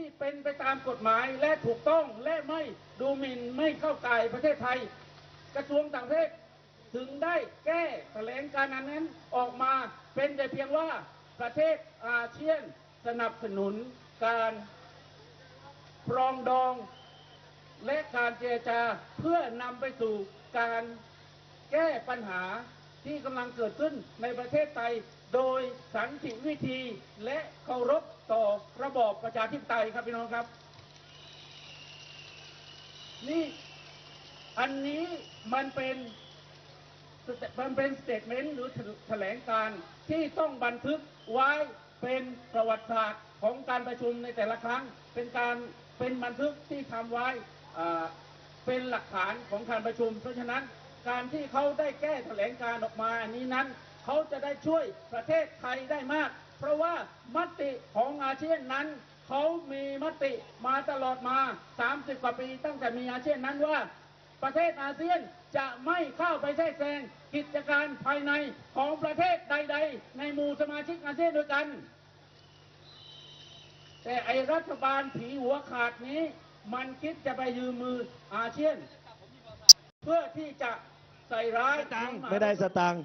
ที่เป็นไปตามกฎหมายและถูกต้องและไม่ดูหมิ่นไม่เข้าก่ายประเทศไทย กระทรวงต่างประเทศถึงได้แก้แถลงการอันนั้นออกมาเป็นแต่เพียงว่าประเทศอาเซียนสนับสนุนการปรองดอง และการเจรจาเพื่อนำไปสู่การแก้ปัญหาที่กำลังเกิดขึ้นในประเทศไทยโดยสันติวิธีและเคารพ ต่อระบอบประชาธิปไตยครับพี่น้องครับ นี่อันนี้มันเป็นมันเป็นสเตทเมนต์หรือแถลงการที่ต้องบันทึกไว้เป็นประวัติศาสตร์ของการประชุมในแต่ละครั้ง เป็นการเป็นบันทึกที่ทำไว้เป็นหลักฐานของการประชุม เพราะฉะนั้นการที่เขาได้แก้แถลงการออกมาอันนี้นั้น เขาจะได้ช่วยประเทศไทยได้มาก เพราะว่ามติของอาเซียนนั้นเขามีมติมาตลอดมา 30 กว่าปี ตั้งแต่มีอาเซียนนั้นว่า ประเทศอาเซียนจะไม่เข้าไปแทรกแซงกิจการภายในของประเทศใด ๆ ในหมู่สมาชิกอาเซียนด้วยกัน แต่ไอรัฐบาลผีหัวขาดนี้ มันคิดจะไปยืมมืออาเซียน เพื่อที่จะใส่ร้ายสตังค์น้อหาไม่ได้สตังค์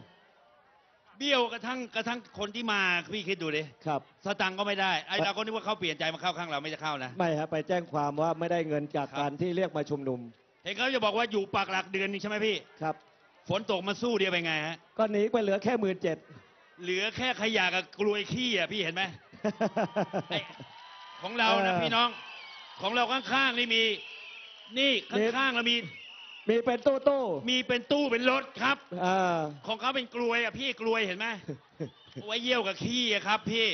เบี้ยวกระทั่งกระทั่งคนที่มาพี่คิดดูดิครับ สตังค์ก็ไม่ได้ไอ้เราก็นึกว่าเขาเปลี่ยนใจมาเข้าข้างเราไม่จะเข้านะ ไม่ฮะไปแจ้งความว่าไม่ได้เงินจากครับการที่เรียกมาชุมนุม เห็นเขาจะบอกว่าอยู่ปากหลักเดือนนี้ใช่ไหมพี่ครับ ฝนตกมาสู้เดียวไปไงฮะก็หนีไปเหลือแค่หมื่นเจ็ดเหลือแค่ขยะกับกลวยขี้อะพี่เห็นไหมไอ้ของเรานะเออพี่น้อง ของเราข้างๆนี่มี นี่ข้างๆเรามี มีเป็นตู้ตู้มีเป็นตู้เป็นรถครับอ่าของเขาเป็นกลวยอะพี่กลวยเห็นไหมไว้เยี่ยวกับขี้อะครับ พี่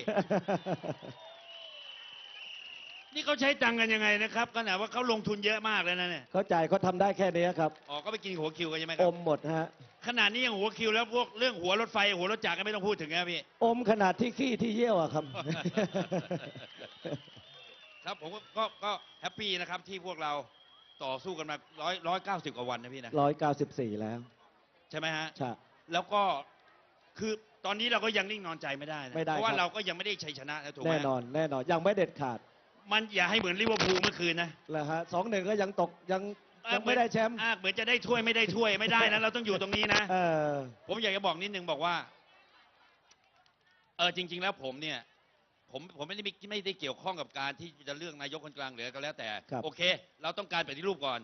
นี่เขาใช้ตังค์กันยังไงนะครับขนาดว่าเขาลงทุนเยอะมากเลยนะเนี่ยเขาจ่ายเขาทำได้แค่นี้ครับ อ๋อก็ไปกินหัวคิวกันใช่ไหมคอรับมหมดฮะ ขนาดนี้ยังหัวคิวแล้วพวกเรื่องหัวรถไฟ หัวรถจักรก็ไม่ต้องพูดถึงนะพี่ อมขนาดที่ขี้ที่เยี่ยวอะครับ ครับผมก็ก็ก็แฮปปี้นะครับที่พวกเรา ต่อสู้กันมาร้อยร้อยเก้าสิบกว่าวันนะพี่นะร้อยเก้าสิบสี่แล้วใช่ไหมฮะ ใช่ แล้วก็คือตอนนี้เราก็ยังนิ่งนอนใจไม่ได้นะไม่ได้เพราะว่าครับ เราก็ยังไม่ได้ชัยชนะนะถูกไหมแน่นอนแน่นอนยังไม่เด็ดขาดมันอย่าให้เหมือนลิเวอร์พูลเมื่อคืนนะแล้วฮะสองหนึ่งก็ยังตกยังยังไม่ได้แชมป์อะเหมือนจะได้ถ้วยไม่ได้ถ้วยไม่ได้นะ เราต้องอยู่ตรงนี้นะ เออผมอยากจะบอกนิดนึงบอกว่า เออจริง ๆ แล้วผมเนี่ย ผมผมไม่ได้มีไม่ได้เกี่ยวข้องกับการที่จะเลือกนายกคนกลางหรืออะไรก็แล้วแต่ ครับ โอเค เราต้องการปฏิรูปก่อน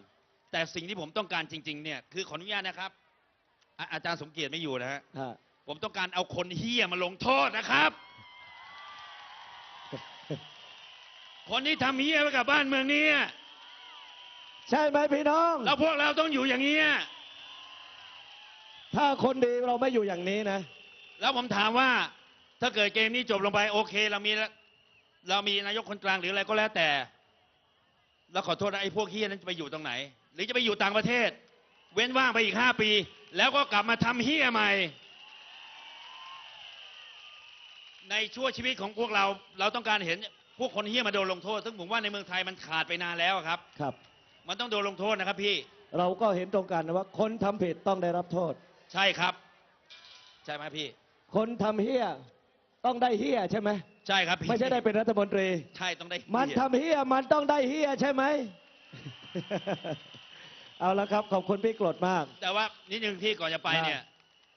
แต่สิ่งที่ผมต้องการจริง ๆ เนี่ยคือขออนุญาตนะครับอะอาจารย์สมเกียรติไม่อยู่นะฮะฮะ ผมต้องการเอาคนเฮี้ยมาลงโทษนะครับ คนที่ทำเฮี้ยไว้กับบ้านเมืองนี้ใช่ไหมพี่น้อง แล้วพวกเราต้องอยู่อย่างนี้ย ถ้าคนดีเราไม่อยู่อย่างนี้นะ แล้วผมถามว่า ถ้าเกิดเกมนี้จบลงไปโอเค เรามีแล้วเรามีนายกคนกลางหรืออะไรก็แล้วแต่ แล้วขอโทษนะไอ้พวกเฮี้ยนั้นจะไปอยู่ตรงไหน หรือจะไปอยู่ต่างประเทศ เว้นว่างไปอีกห้าปี แล้วก็กลับมาทำเฮี้ยใหม่ ในชั่วชีวิตของพวกเราเราต้องการเห็นพวกคนเฮี้ยมาโดนลงโทษ ซึ่งผมว่าในเมืองไทยมันขาดไปนานแล้วครับ ครับ มันต้องโดนลงโทษนะครับพี่ เราก็เห็นตรงกันนะว่า คนทำผิดต้องได้รับโทษ ใช่ครับ ใช่ไหมพี่ คนทำเฮี้ย ต้องได้เฮี้ยใช่ไหมใช่ครับพี่ไม่ใช่ได้เป็นรัฐมนตรี ใช่ต้องได้มันเหี้ยทำเฮี้ยมันต้องได้เฮี้ยใช่ไหมเอาละครับขอบคุณพี่กรดมาก แต่ว่านิดนึงที่ก่อนจะไปเนี่ย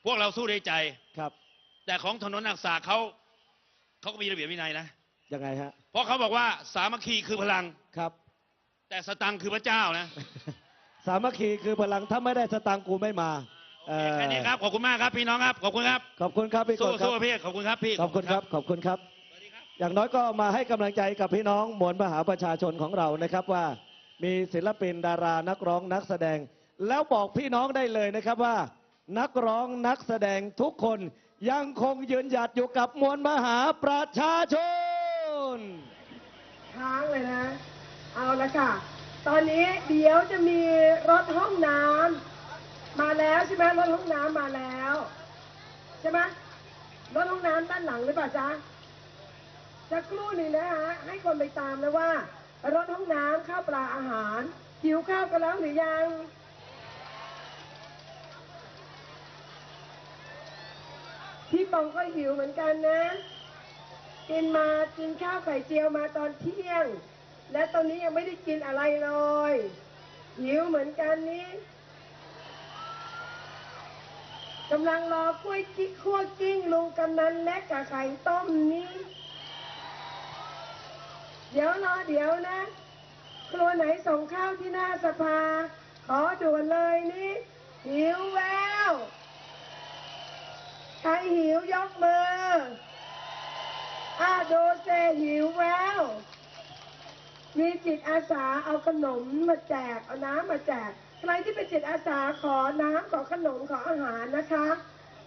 พวกเราสู้ด้วยใจครับ แต่ของถนนอักษาเขาเขาก็มีระเบียบวินัยนะยังไงฮะเพราะเขาบอกว่าสามัคคีคือพลังครับ แต่สตังค์คือพระเจ้านะ สามัคคีคือพลังถ้าไม่ได้สตางค์กูไม่มาเอ่อ แค่นี้ครับขอบคุณมากครับพี่น้องครับขอบคุณครับขอบคุณครับพี่กสู้รดครัสู้บพี่ขอบคุณครับพี่ขอบคุณครับขอบคุณครับสวัสดีครับอย่างน้อยก็มาให้กำลังใจกับพี่น้องมวลมหาประชาชนของเรานะครับว่า มีศิลปินดารานักร้องนักแสดง แล้วบอกพี่น้องได้เลยนะครับว่า นักร้องนักแสดงทุกคนยังคงยืนหยัดอยู่กับมวลมหาประชาชนค้างเลยนะ เอาละค่ะ ตอนนี้เดี๋ยวจะมีรถห้องน้ำ มาแล้วใช่ไหมรถห้องน้ำมาแล้วใช่ไหมรถห้องน้ำด้านหลังหรือเปล่าจ๊ะจะครู่หนึ่งนะฮะให้คนไปตามนะว่ารถห้องน้ำข้าวปลาอาหารหิวข้าวกันแล้วหรือยังพี่ปองก็หิวเหมือนกันนะ กินมากินข้าวไข่เจียวมาตอนเที่ยง และตอนนี้ยังไม่ได้กินอะไรเลยหิวเหมือนกันนี้ กำลังรอกล้วยกิ๊กขั้วกิ้งลุงกำนันและกับไข่ต้มนี้ เดี๋ยวรอเดี๋ยวนะ ครัวไหนส่งข้าวที่หน้าสภา ขอด่วนเลยนี่หิวแววใครหิวยกมืออาโดเซหิวแววมีจิตอาสาเอาขนมมาแจก เอาน้ำมาแจก ใครที่เป็นจิตอาสาขอน้ำขอขนมขออาหารนะคะ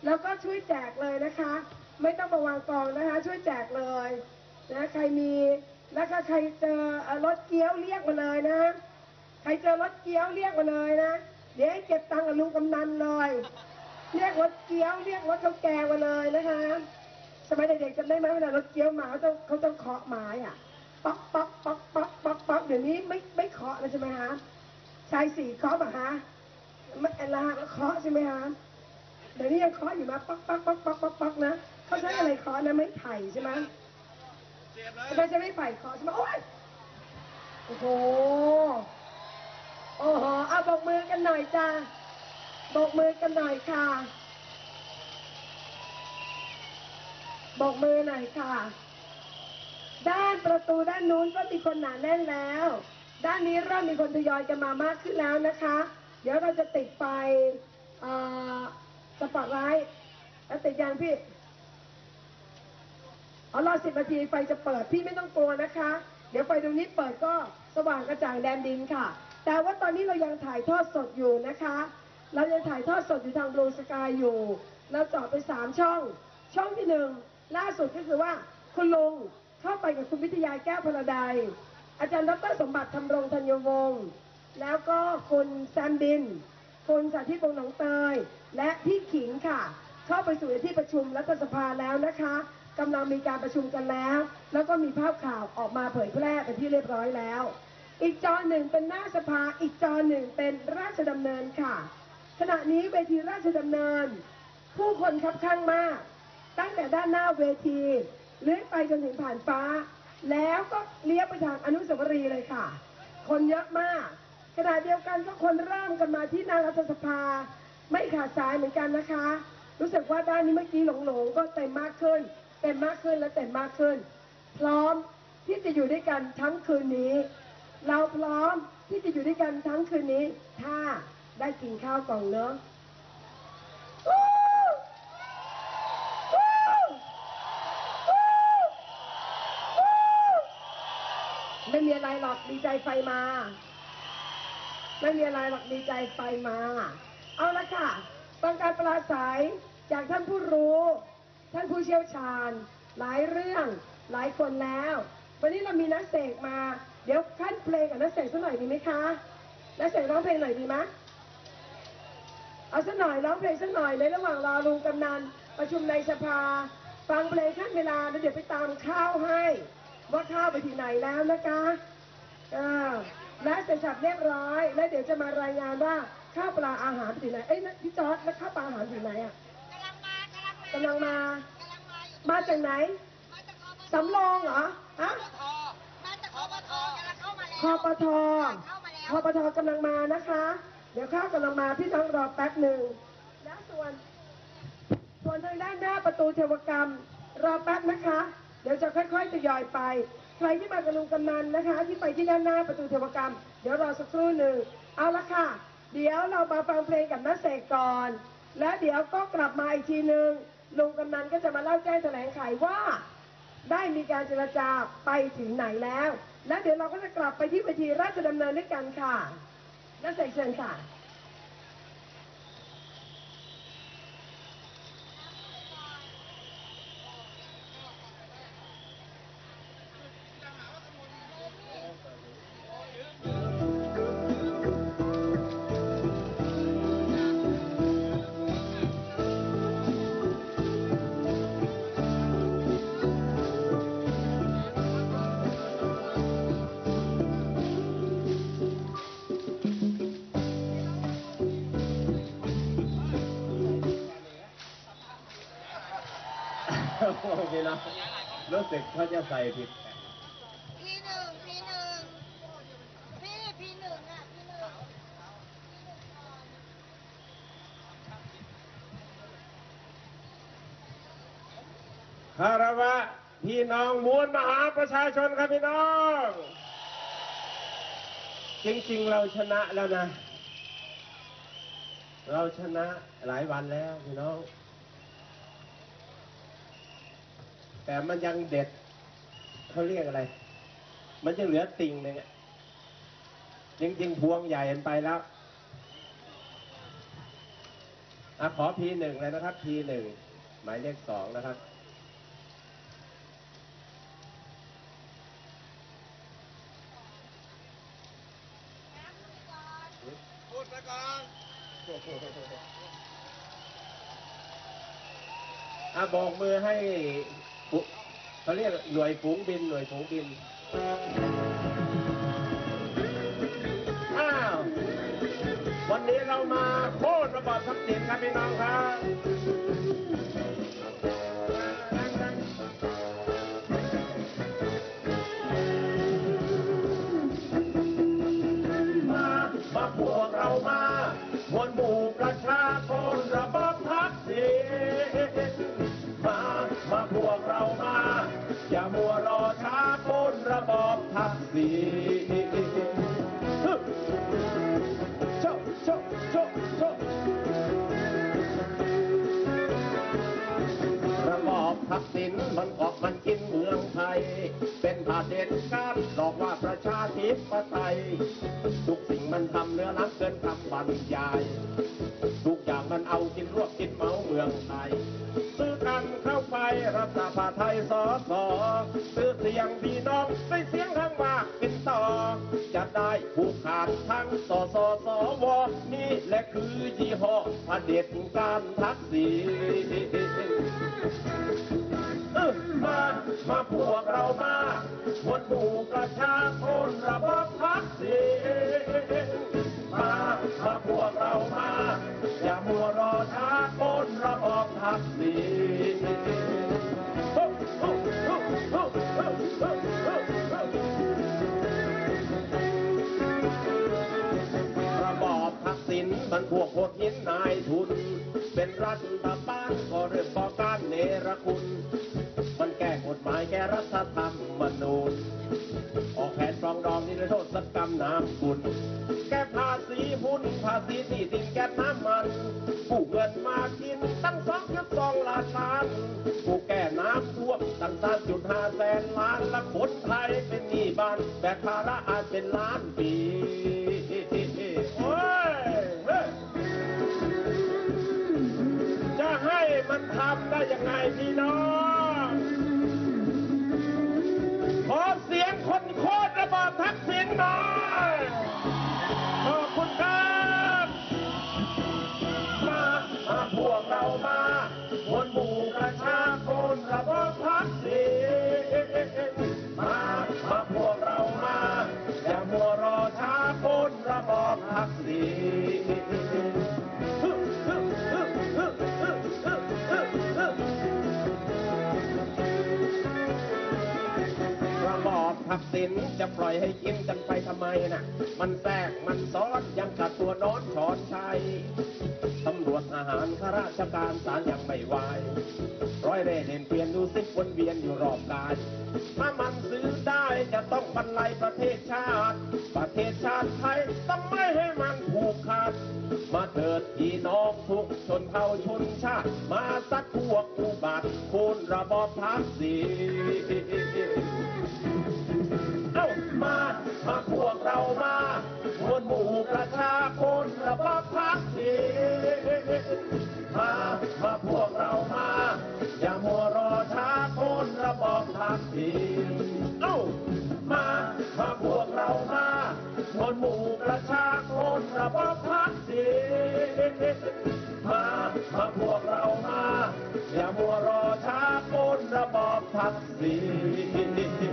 แล้วก็ช่วยแจกเลยนะคะ ไม่ต้องมาวางกองนะคะ ช่วยแจกเลยนะใครมีแล้วก็ใครเจอรถเกี๊ยวเรียกมาเลยนะใครเจอรถเกี๊ยวเรียกมาเลยนะ เดี๋ยวให้เก็บตังค์กับลุงกำนันเลย เรียกรถเกี๊ยวเรียกรถข้าวแกงมาเลยนะคะสมัยเด็กๆจำได้ไหมเวลารถเกี๊ยวมาเขาต้องเขาต้องเคาะไม้อะป๊อกป๊อกป๊อกป๊อกป๊อกป๊อกเดี๋ยวนี้ไม่ไม่เคาะแล้วใช่ไหมฮะ ชายสี่เคาะป่ะฮะไม่ละเคาะใช่ไหมฮะเดี๋ยวนี้ยังเคาะอยู่ไหมป๊อกป๊อกป๊อกป๊อกป๊อกป๊อกนะเขาใช้อะไรเคาะนะไม่ไผ่ใช่ไหมไม่ใช่ไม่ไผ่เคาะใช่ไหมโอ๊ยโอ้โหโอ้โหเอาบอกมือกันหน่อยจ้าบอกมือกันหน่อยค่ะบอกมือหน่อยค่ะ ด้านประตูด้านนู้นก็มีคนหนาแน่นแล้ว ด้านนี้เริ่มมีคนทยอยกันมามากขึ้นแล้วนะคะ เดี๋ยวเราจะติดไฟอ่อสปอตไลท์แล้วติดยังพี่เอารอสิบนาทีไฟจะเปิดพี่ไม่ต้องกลัวนะคะ เดี๋ยวไฟตรงนี้เปิดก็สว่างกระจ่างแดนดินค่ะ แต่ว่าตอนนี้เรายังถ่ายทอดสดอยู่นะคะ เรายังถ่ายทอดสดอยู่ทางบลูสกายอยู่เราจาะไปสามช่อง ช่องที่หนึ่งล่าสุดก็คือว่าคุณลุงเข้าไปกับคุณวิทยาแก้วพลดาย อาจารย์ดรสมบัติธรรมรงธัญวงศ์แล้วก็คุณแซมบิน คุณสาธิตวงศ์หนองเตย และพี่ขิงค่ะ เข้าไปสู่ที่ประชุมรัฐสภาแล้วนะคะกำลังมีการประชุมกันแล้ว แล้วก็มีภาพข่าวออกมาเผยแพร่เป็นที่เรียบร้อยแล้ว อีกจอหนึ่งเป็นหน้าสภา อีกจอหนึ่งเป็นราชดำเนินค่ะ ขณะนี้เวทีราชดำเนิน ผู้คนคับข้างมาก ตั้งแต่ด้านหน้าเวทีเลื่อยไปจนถึงผ่านฟ้า แล้วก็เลี้ยวไปทางอนุสาวรีย์เลยค่ะ คนเยอะมากขณะเดียวกันก็คนเริ่มกันมาที่หนารัฐสภา ไม่ขาดสายเหมือนกันนะคะ รู้สึกว่าด้านนี้เมื่อกี้หลงๆก็เต็มมากขึ้น เต็มมากขึ้นและเต็มมากขึ้น พร้อมที่จะอยู่ด้วยกันทั้งคืนนี้ เราพร้อมที่จะอยู่ด้วยกันทั้งคืนนี้ ถ้าได้กินข้าวกล่องเนอะวู้วู้วู้วู้ ไม่มีอะไรหรอกดีใจไฟมา ไม่มีอะไรหรอกดีใจไฟมา เอาละค่ะฟังการปราศัยจากท่านผู้รู้ ท่านผู้เชี่ยวชาญ หลายเรื่องหลายคนแล้ว วันนี้เรามีนักเสกมา เดี๋ยวขั้นเพลงกับนักเสกสักหน่อยดีไหมคะนักเสกร้องเพลงหน่อยดีไหมเอาสักหน่อยร้องเพลงสักหน่อยในระหว่างรอลุงกำนันประชุมในสภา ฟังเพลงขั้นเวลาแล้วเดี๋ยวไปตามข้าวให้ ว่าข้าวไปถึงไหนแล้วนะคะอ่าและเสร็จสับเรียบร้อย แล้วเดี๋ยวจะมารายงานว่าข้าวปลาอาหารไปถึงไหน เอ้ยพี่จอร์ดแล้วข้าวปลาอาหารถึงไหนอะกำลังมากำลังมา มาจากไหน สำรองเหรอฮะมาจากคอปทกำลังเข้ามาแล้วคอปทเข้ามาแล้วคอปทกำลังมานะคะ เดี๋ยวข้าวกำลังมาพี่น้องรอแป๊บหนึ่งแล้วส่วน ส่วนทางด้านหน้าประตูเทวกรรม รอแป๊บนะคะ เดี๋ยวจะค่อยๆทยอยไป ใครที่มากับลุงกำนันนะคะ ที่ไปที่ด้านหน้าประตูเทวกรรม เดี๋ยวรอสักครู่หนึ่งเอาละค่ะ เดี๋ยวเรามาฟังเพลงกับนักเสกก่อน แล้วเดี๋ยวก็กลับมาอีกทีหนึ่งลุงกำนันก็จะมาเล่าแจ้งแถลงไขว่า ได้มีการเจรจาไปถึงไหนแล้ว และเดี๋ยวเราก็จะกลับไปที่เวทีราชดำเนินด้วยกันค่ะนักเสกเชิญค่ะ ด็กเขาจะใส่ผิดพี่หนึ่งพี่หนึ่งพี่พี่หนึ่งอะพี่หนึ่งคารวะพี่น้องมวลมหาประชาชนครับพี่น้อง จริงๆเราชนะแล้วนะ เราชนะหลายวันแล้วพี่น้อง แต่มันยังเด็ดเขาเรียกอะไร มันยังเหลือติ่งหนึ่งอะจริงๆพวงใหญ่มันไปแล้วอะขอพีหนึ่งเลยนะครับพีหนึ่งหมายเลขสองนะครับพูดไปก่อนอะโบอกมือให้ปุ เขาเรียกหน่วยฝูงบินหน่วยฝูงบิน อ้าว วันนี้เรามาโค่นระบอบทักษิณครับพี่น้องครับ ทักษิณฮึโชโชโชโชระบอบทักษิณมันออกมันกินเมืองไทย เป็นผาเด็ดการหลอกว่าประชาธิปไตย ทุกสิ่งมันทำเนื้อล้ำเกินคำบรรยาย ทุกอย่างมันเอากินรวบกินเมาเมืองไทย ซื้อกันเข้าไปรัฐสภาไทยสอสอ ผูกขาดทั้งสอสอสอวอนี่แหละคือยี่ห้อพระเด็จการทักษิณมามาพวกเรามาหมดหมู่ประชาชนระบอบทักษิณมามาพวกเรามา อย่ามัวรอช้าปล้นระบอบทักษิณ วกโคตรหินนายทุน เป็นรัฐบาลก็เรื่องก่อการเนรคุณ มันแก้กฎหมายแก้รัฐธรรมนูญออกแผนปรองดองนิรโทษกรรมน้ำกุลแก้ภาษีหุ้นภาษีที่ดินแก้น้ำมันผู้เงินมากินตั้งสองจุดสองล้านล้านผู้แก้น้ำท่วมตั้งสามจุดห้าแสนล้าน อยให้กินกันไปทำไมน่ะ มันแทรกมันซ้อนยังกับตัวนอนชอนชัยตำรวจทหารข้าราชการศาลยังไม่ไหวร้อยเร่เด่นเปลี่ยนดูสิวนเวียนอยู่รอบกายถ้ามันซื้อได้จะต้องบรรลัยประเทศชาติ ประเทศชาติไทยต้องไม่ให้มันผูกขาด มาเถิดพี่น้องทุกชนเผ่าชนชาติ มาสักพวกอุบัติคุณระบอบทักษิณ มามาพวกเรามา อย่ามัวรอช้าคนระบอบทักษิณเอ้ามามาพวกเรามามวลหมู่ประชาชนระบอบทักษิณมามาพวกเรามา อย่ามัวรอช้าคนระบอบทักษิณ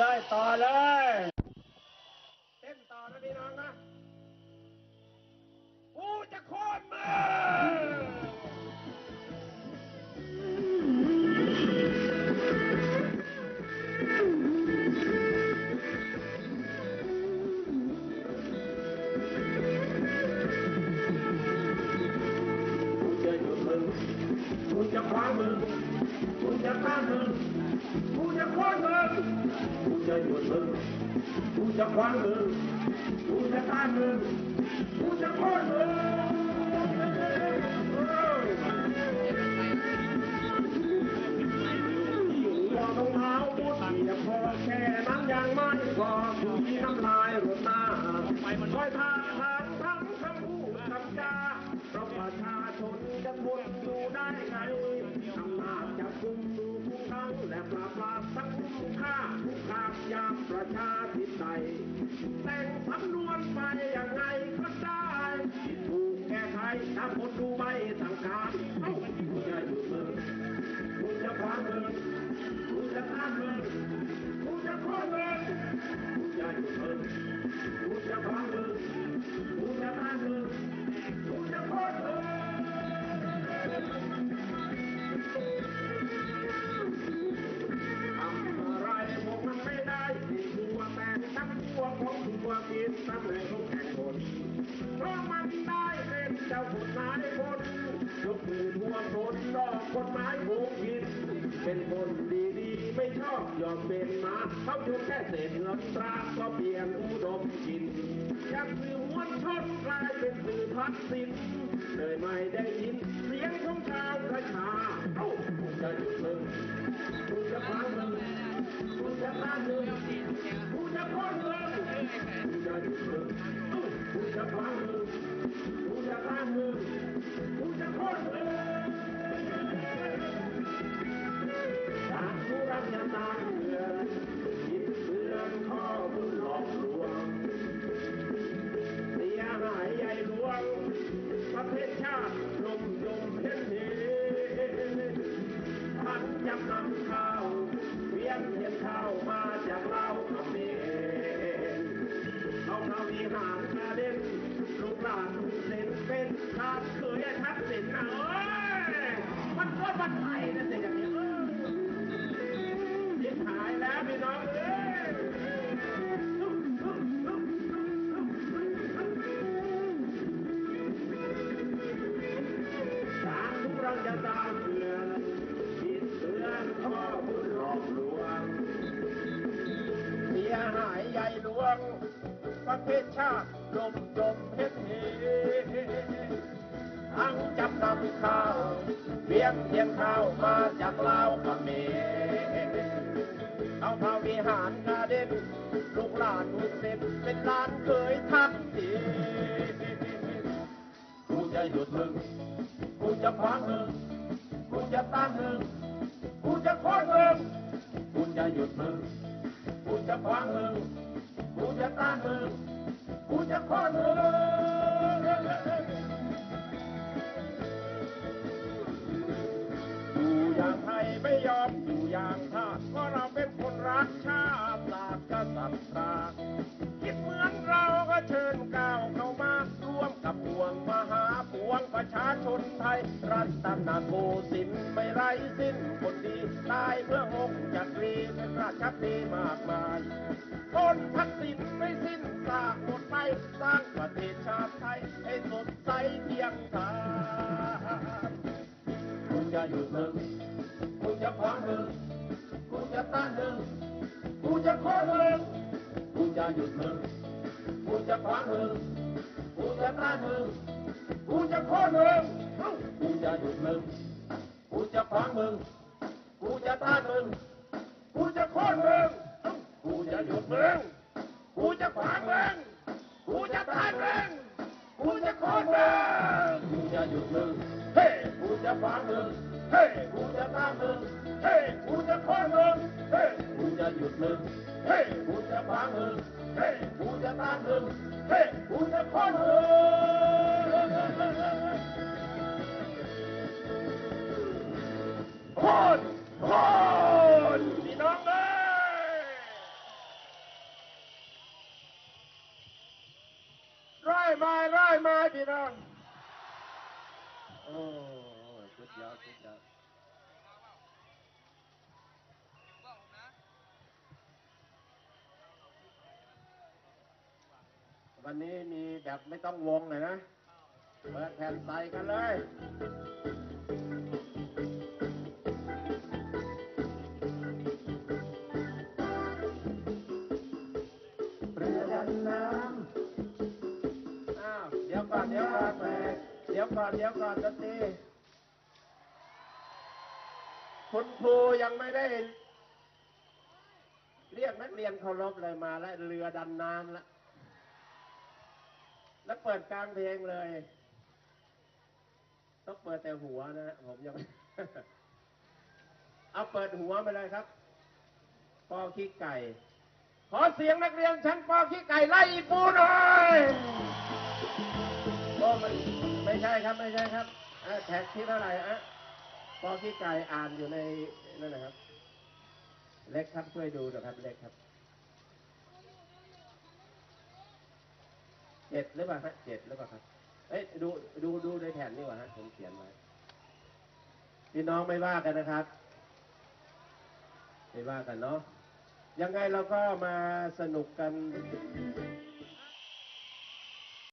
来打来。 จะขวางมึงกูจะต้านมึงกูจะคว้างมึงรองรองเท้าบูทเพียงพอแค่นั้นยังไม่พอผู้ที่น้ำลายรดหน้าคอยทางทางทั้งคำพูดคำจาเพราะประชาชนจะทนดูได้ไงอำนาจจะคุมดูทุกครั้งและปราบปรามทั้งคุ้มค่าทุกคาบยามประชาธิ แต่งสำนวนไปยังไงก็ได้ถูกแก้ไขถ้าคนดูไม่สังการ เขาอยู่แค่เศษเงินตราก็เพียงอุดมกินอยากสื่อมวลชนกลายเป็นสื่อพัดสินเลยไม่ได้ยินเสียงของชาวประชาเอ้ากูจะหยุดมึงกูจะพังมึงกูจะต้านมึงกูจะพ้นมึงกูจะหยุดมึงเอ้ากูจะพังมึงกูจะต้านมึงกูจะพ้นมึงทางผู้รับยาตา หารกาเด่นลูกหลานมุสลิมเป็นหลานเคยทักษิณกูจะหยุดมึงกูจะขวางมึงกูจะต้านมึงกูจะโค่นมึงกูจะหยุดมึงกูจะขวางมึงกูจะต้านมึงกูจะโค่นมึงอยู่อยางไทยไม่ยอม ประชาชนไทย รัตนโกสินทร์ไม่ไร้สิ้นคนดีตายเพื่อองค์จักรีเป็นราชดีมากมายคนทักษิณไม่สิ้นซากหมดไปสร้างประเทศชาติไทย ให้สดใสเที่ยงธรรมกูจะหยุดมึงกูจะขวางมึงกูจะต้านมึงกูจะโค่นมึงกูจะหยุดมึงกูจะขวางมึง จะต้านมึงกูจะโค่นมึงกูจะหยุดมึงกูจะขวางมึงกูจะต้านมึงกูจะโค่นมึงกูจะหยุดมึงกูจะขวางมึงกูจะต้านมึงกูจะโค่นมึงกูจะหยุดมึงเฮ้กูจะขวางมึงเฮ้กูจะต้านมึงเฮ้กูจะโค่นมึงเฮ้กูจะหยุดมึงเฮ้กูจะขวางมึงเฮ้กูจะต้านมึง เฮ้กูจะโคันนี้มีแบบไม่ต้องวงเลยนะเปิดแผ่นใส่กันเลยเรือดำน้ำอ้าวเดี๋ยวก่อนเดี๋ยวก่อนเดี๋ยวก่อนเดี๋ยวก่อนดนตรีคุณครูยังไม่ได้ เรียกนักเรียนเคารพเลยมาแล้วเรือดำน้ำแล้ว แล้วเปิดกลางเพลงเลย ต้องเปิดแต่หัวนะฮะผมยังเอาเปิดหัวไปเลยครับปอขี้ไก่ ขอเสียงนักเรียนชั้นปอขี้ไก่ไล่ปูหน่อยโอ้มันไม่ใช่ครับไม่ใช่ครับอะแท็กที่เท่าไหร่อะปอขี้ไก่อ่านอยู่ในนั่นนะครับ เล็กครับช่วยดูนะครับเล็กครับ เจ็ดหรือเปล่าครับเจ็ดหรือเปล่าครับ เอ้ยดูดูดูในแผ่นนี่ก่อนฮะผมเขียนไว้พี่น้องไม่ว่ากันนะครับ ไม่ว่ากันเนาะยังไงเราก็มาสนุกกัน